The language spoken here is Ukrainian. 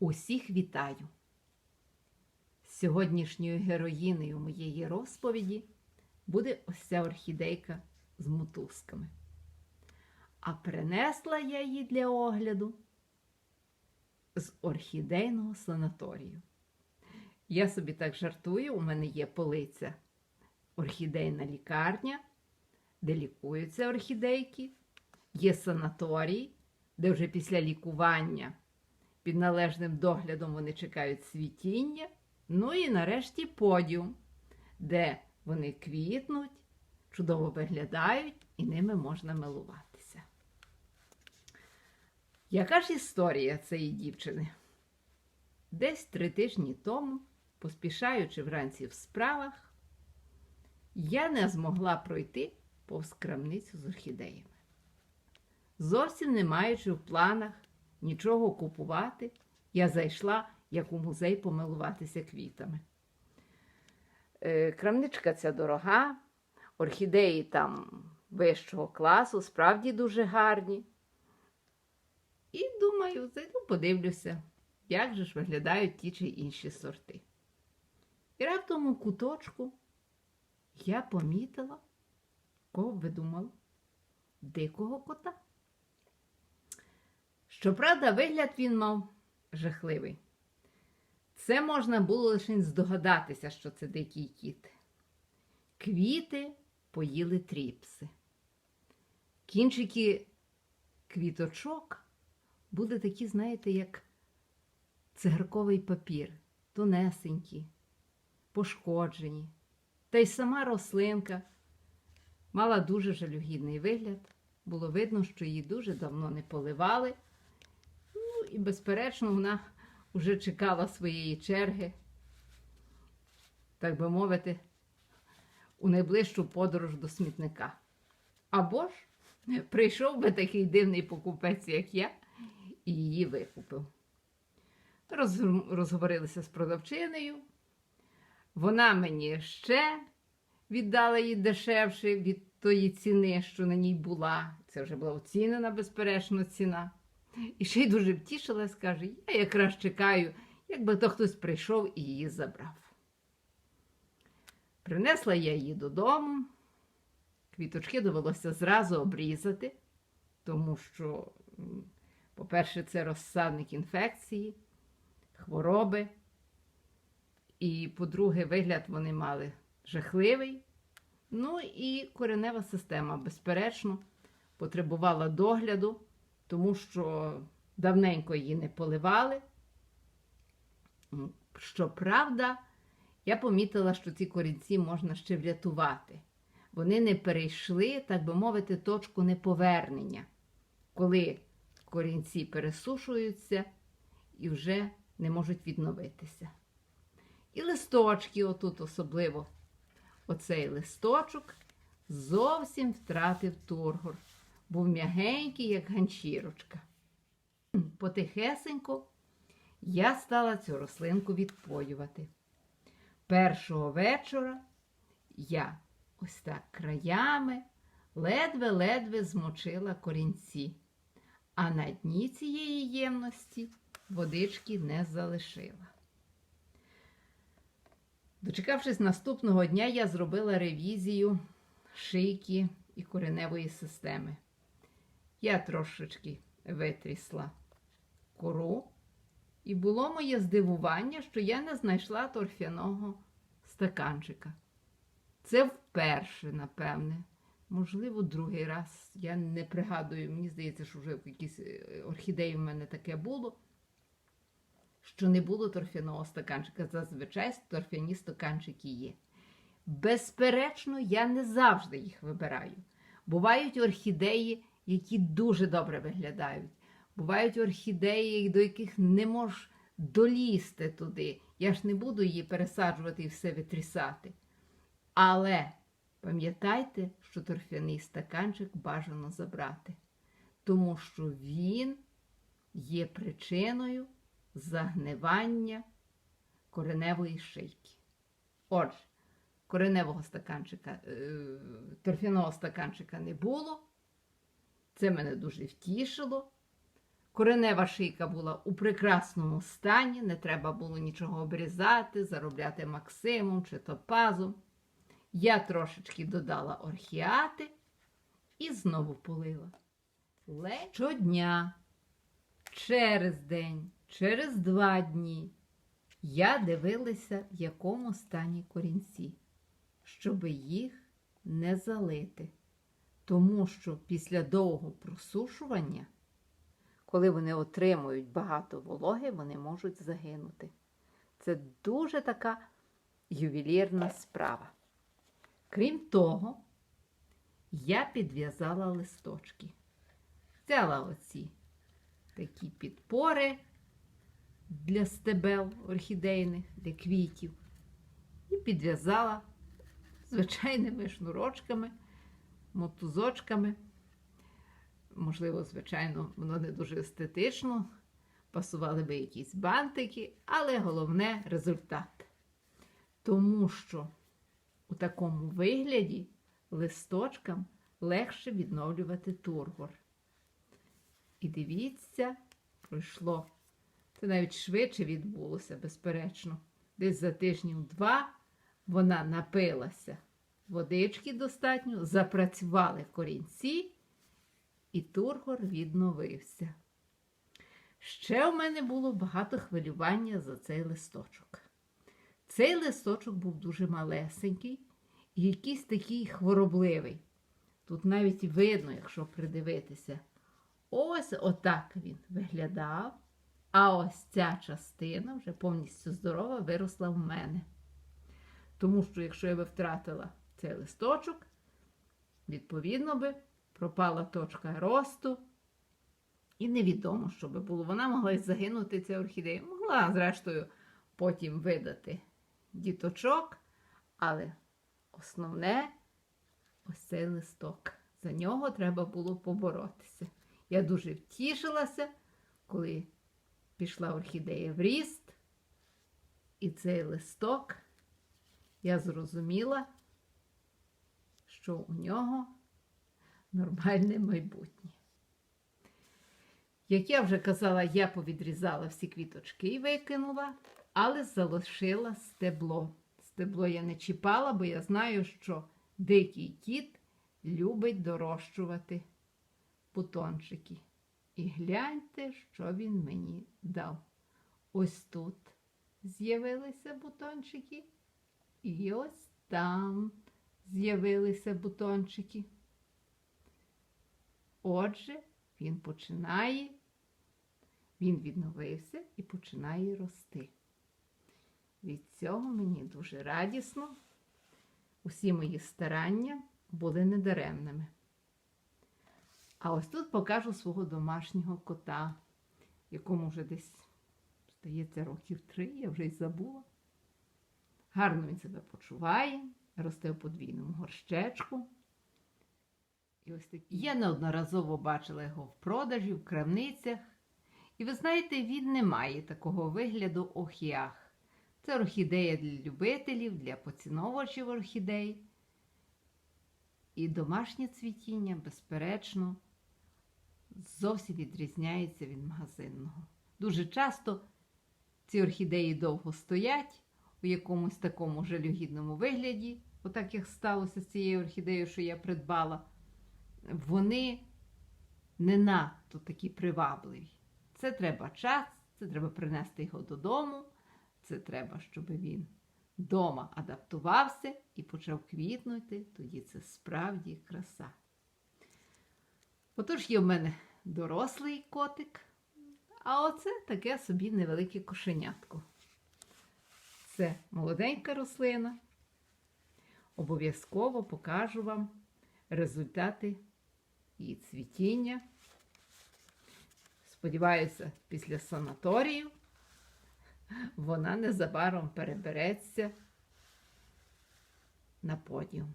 Усіх вітаю! Сьогоднішньою героїнею моєї розповіді буде ось ця орхідейка з мотузками. А принесла я її для огляду з орхідейного санаторію. Я собі так жартую, у мене є полиця орхідейна лікарня, де лікуються орхідейки, є санаторій, де вже після лікування під належним доглядом вони чекають світіння. Ну і нарешті подіум, де вони квітнуть, чудово виглядають і ними можна милуватися. Яка ж історія цієї дівчини? Десь три тижні тому, поспішаючи вранці в справах, я не змогла пройти повз крамницю з орхідеями. Зовсім не маючи в планах нічого купувати, я зайшла як у музей помилуватися квітами. Е, Крамничка ця дорога, орхідеї там вищого класу, справді дуже гарні. І думаю, зайду подивлюся, як же ж виглядають ті чи інші сорти. І раптом у куточку я помітила, кого б ви думали, дикого кота. Щоправда, вигляд він мав жахливий. Це можна було лише здогадатися, що це дикий кіт. Квіти поїли тріпси. Кінчики квіточок були такі, знаєте, як цигарковий папір, тонесенькі, пошкоджені. Та й сама рослинка мала дуже жалюгідний вигляд. Було видно, що її дуже давно не поливали. І, безперечно, вона вже чекала своєї черги, так би мовити, у найближчу подорож до смітника. Або ж прийшов би такий дивний покупець, як я, і її викупив. Роз- Розговорилися з продавчинею. Вона мені ще віддала їй дешевше від тої ціни, що на ній була. Це вже була оцінена, безперечно, ціна. І ще й дуже втішилась, каже, я якраз чекаю, якби то хтось прийшов і її забрав. Принесла я її додому. Квіточки довелося зразу обрізати, тому що, по-перше, це розсадник інфекції, хвороби. І, по-друге, вигляд вони мали жахливий. Ну і коренева система, безперечно, потребувала догляду тому що давненько її не поливали. Щоправда, я помітила, що ці корінці можна ще врятувати. Вони не перейшли, так би мовити, точку неповернення, коли корінці пересушуються і вже не можуть відновитися. І листочки, отут особливо, оцей листочок зовсім втратив тургор був м'ягенький, як ганчірочка. Потихесенько я стала цю рослинку відпоювати. Першого вечора я ось так краями ледве-ледве змочила корінці, а на дні цієї ємності водички не залишила. Дочекавшись наступного дня, я зробила ревізію шийки і кореневої системи. Я трошечки витрісла кору, і було моє здивування, що я не знайшла торфяного стаканчика. Це вперше, напевне. Можливо, другий раз. Я не пригадую, мені здається, що вже в якійсь е, орхідеї в мене таке було, що не було торфяного стаканчика. Зазвичай торфяні стаканчики є. Безперечно, я не завжди їх вибираю. Бувають орхідеї, які дуже добре виглядають. Бувають орхідеї, до яких не можеш долізти туди. Я ж не буду її пересаджувати і все витрісати. Але пам'ятайте, що торфяний стаканчик бажано забрати, тому що він є причиною загнивання кореневої шийки. Отже, кореневого стаканчика, е, торфяного стаканчика не було. Це мене дуже втішило. Коренева шийка була у прекрасному стані, не треба було нічого обрізати, заробляти максимум чи топазом. Я трошечки додала орхіати і знову полила. Ледь щодня, через день, через два дні я дивилася, в якому стані корінці, щоб їх не залити. Тому що після довгого просушування, коли вони отримують багато вологи, вони можуть загинути. Це дуже така ювелірна справа. Крім того, я підв'язала листочки. Взяла оці такі підпори для стебел орхідейних, для квітів, і підв'язала звичайними шнурочками, мотузочками. Можливо, звичайно, воно не дуже естетично, пасували би якісь бантики, але головне результат. Тому що у такому вигляді листочкам легше відновлювати тургор. І дивіться, пройшло. Це навіть швидше відбулося, безперечно. Десь за тижнів два вона напилася водички достатньо, запрацювали корінці, і тургор відновився. Ще в мене було багато хвилювання за цей листочок. Цей листочок був дуже малесенький і якийсь такий хворобливий. Тут навіть видно, якщо придивитися. Ось отак він виглядав. А ось ця частина вже повністю здорова виросла в мене. Тому що, якщо я би втратила цей листочок, відповідно би пропала точка росту. І невідомо, що би було. Вона могла й загинути ця орхідея. Могла, зрештою, потім видати діточок, але основне ось цей листок. За нього треба було поборотися. Я дуже втішилася, коли пішла орхідея в ріст, і цей листок я зрозуміла, що у нього нормальне майбутнє. Як я вже казала, я повідрізала всі квіточки і викинула, але залишила стебло. Стебло я не чіпала, бо я знаю, що дикий кіт любить дорощувати бутончики. І гляньте, що він мені дав. Ось тут з'явилися бутончики, і ось там з'явилися бутончики. Отже, він починає, він відновився і починає рости. Від цього мені дуже радісно. Усі мої старання були недаремними. А ось тут покажу свого домашнього кота, якому вже десь, здається, років три, я вже й забула. Гарно він себе почуває, росте в подвійному горщечку. І ось такі. Я неодноразово бачила його в продажі, в крамницях. І ви знаєте, він не має такого вигляду охіах. Це орхідея для любителів, для поціновувачів орхідей. І домашнє цвітіння, безперечно, зовсім відрізняється від магазинного. Дуже часто ці орхідеї довго стоять у якомусь такому жалюгідному вигляді, отак як сталося з цією орхідеєю, що я придбала, вони не надто такі привабливі. Це треба час, це треба принести його додому, це треба, щоб він вдома адаптувався і почав квітнути, тоді це справді краса. Отож є в мене дорослий котик, а оце таке собі невелике кошенятко. Це молоденька рослина. Обов'язково покажу вам результати її цвітіння. Сподіваюся, після санаторію вона незабаром перебереться на подіум.